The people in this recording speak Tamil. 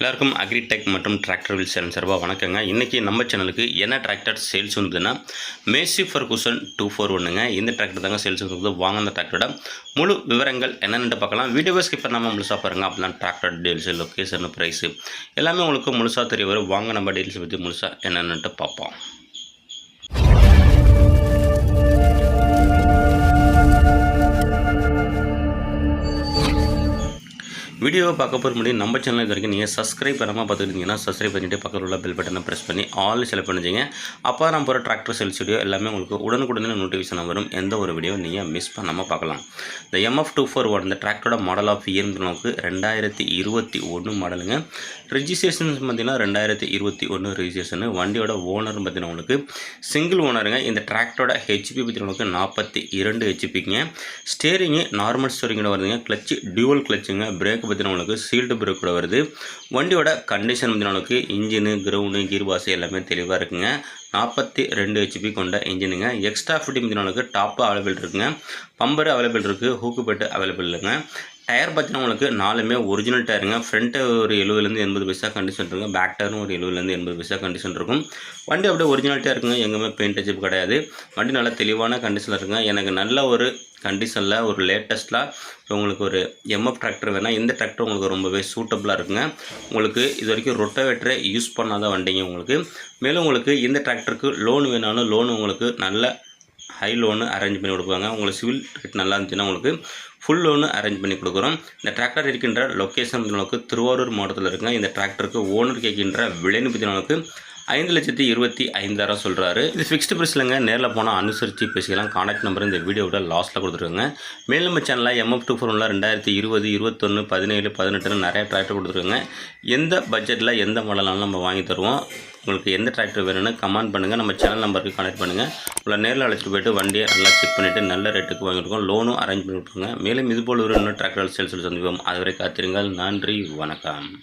எல்லாருக்கும் அக்ரிடெக் மற்றும் டிராக்டர் வில் சேனல் சார்பாக வணக்கங்க. இன்றைக்கி நம்ம சேனலுக்கு என்ன டிராக்டர் சேல்ஸ் வந்ததுன்னா மேசி ஃபர்கூசன் டூ ஃபோர் ஒன்றுங்க இந்த டிராக்டர் தாங்க சேல்ஸ் வந்து வாங்க அந்த டிராக்டரோட முழு விவரங்கள் என்னென்னு பார்க்கலாம். வீடியோவை ஸ்கிப் பண்ணாமல் முழுசாக பாருங்க. அப்படிலாம் டிராக்டர் டீல்ஸு லொக்கேஷன் ப்ரைஸு எல்லாமே உங்களுக்கு முழுசாக தெரிய வரும். வாங்க நம்ம டீல்ஸை பற்றி முழுசாக என்னென்னுட்டு பார்ப்போம். வீடியோவை பார்க்க போகிற முடியும். நம்ம சேனல் இது வரைக்கும் நீங்கள் சப்ஸ்கிரைப் பண்ணாமல் பார்த்துக்கிட்டீங்கன்னா சப்ஸ்கிரைப் பண்ணிவிட்டு பக்கத்தில் உள்ள பெல் பட்டனை ப்ரெஸ் பண்ணி ஆல் செலக்ட் பண்ணிச்சிங்க அப்போ நான் போகிற டிராக்டர் சேல்ஸ் வீடியோ எல்லாமே உங்களுக்கு உடனுக்குடனே நோட்டிஃபிகேஷன் வரும். எந்த ஒரு வீடியோ நீங்கள் மிஸ் பண்ணாமல் பார்க்கலாம். இந்த எம்எஃப் டூ ஃபோர் ஒன் இந்த டிராக்டரோட மாடல் ஆஃப் இயர்ன்ற நமக்கு ரெண்டாயிரத்தி இருபத்தி ஒன்று மாடலுங்க ரிஜிஸ்ட்ரேஷன் பார்த்தீங்கன்னா ரெண்டாயிரத்தி இருபத்தி ஒன்று ரிஜிஸ்ட்ரேஷனு வண்டியோட ஓனர்னு பார்த்தீங்கன்னா உங்களுக்கு சிங்கிள் ஓனருங்க இந்த டிராக்டரோட ஹெச்பி பார்த்தீங்கன்னா உங்களுக்கு நாற்பத்தி இரண்டு ஹெச்பிங்க ஸ்டேரிங்கு நார்மல் ஸ்டோரிங்கோட வருதுங்க. கிளச்சு டியூவல் கிளச்சுங்க பிரேக் பார்த்தீங்கன்னா உங்களுக்கு சீல்டு பிரேக் கூட வருது. வண்டியோட கண்டிஷன் பார்த்தீங்கன்னா உங்களுக்கு இன்ஜினு கிரவுண்டு கீர் வாசி எல்லாமே தெளிவாக இருக்குங்க. நாற்பத்தி ரெண்டு ஹெச்பி கொண்ட இன்ஜினுங்க எக்ஸ்ட்ரா ஃபிட்டிங் பார்த்தீங்கன்னா உங்களுக்கு டாப்பு அவைலபிள் இருக்குங்க. பம்பர் அவைலபிள் இருக்குது ஹூக்கு பெட்டு அவைலபிள் இல்லைங்க. டயர் பார்த்தீங்கன்னா உங்களுக்கு நாலுமே ஒரிஜினல் டயருங்க ஃப்ரண்ட்டு ஒரு எழுபதுலேருந்து எண்பது பைசா கண்டிஷன் இருக்கும். பேக் டயரும் ஒரு எழுபதுலேருந்து எண்பது பைசா கண்டிஷன் இருக்கும். வண்டி அப்படியே ஒரிஜினாலிட்டியாக இருக்குங்க. எங்கேயுமே பெயிண்ட் அச்சிப் கிடையாது. வண்டி நல்லா தெளிவான கண்டிஷனில் இருக்குங்க. எனக்கு நல்ல ஒரு கண்டிஷனில் ஒரு லேட்டஸ்ட்டாக உங்களுக்கு ஒரு எம்எஃப் டிராக்டர் வேணால் இந்த டிராக்டர் உங்களுக்கு ரொம்பவே சூட்டபுளாக இருக்குங்க. உங்களுக்கு இது வரைக்கும் ரொட்டவேட்டரை யூஸ் பண்ணாத வண்டிங்க உங்களுக்கு. மேலும் உங்களுக்கு இந்த டிராக்டருக்கு லோன் வேணாலும் லோன் உங்களுக்கு நல்ல ஹை லோனு அரேஞ்ச் பண்ணி கொடுப்பாங்க உங்களுக்கு சிவில் ரேட் நல்லா இருந்துச்சுன்னா உங்களுக்கு ஃபுல் லோனு அரேஞ்ச் பண்ணி கொடுக்குறோம். இந்த டிராக்டர் இருக்கின்ற லொக்கேஷன் நமக்கு திருவாரூர் மாவட்டத்தில் இருக்குங்க. இந்த டிராக்டருக்கு ஓனர் கேட்கின்ற விலைன்னு பற்றி ஐந்து லட்சத்தி இருபத்தி ஐந்தாயிரம் சொல்கிறாரு இது ஃபிக்ஸ்டு ப்ரைஸ்லங்க நேரில் போனால் அனுசரித்து பேசிக்கலாம். காண்டாக்ட் நம்பர் இந்த வீடியோவோட லாஸ்ட்டில் கொடுத்துருக்காங்க. மேலும் நம்ம சேனலில் எம்எஃப் டூ ஃபோனில் ரெண்டாயிரத்தி இருபது இருபத்தொன்று பதினேழு பதினெட்டுன்னு நிறைய டிராக்டர் கொடுத்துருங்க எந்த பட்ஜெட்டில் எந்த மாடலாலும் நம்ம வாங்கி தருவோம். உங்களுக்கு எந்த டிராக்டர் வேணும்னு கமெண்ட் பண்ணுங்கள் நம்ம சேனல் நம்பருக்கு கனெக்ட் பண்ணுங்கள் உங்களை நேரில் அழைச்சிட்டு போயிட்டு வண்டியை நல்லா செக் பண்ணிவிட்டு நல்ல ரேட்டுக்கு வாங்கிட்டு லோனும் அரேஞ்ச் பண்ணி கொடுப்பாங்க மேலும் இதுபோல் ஒரு இன்னும் டிராக்டர் சேல்ஸில் சந்திப்போம். அதுவரை காத்திருங்கள். நன்றி. வணக்கம்.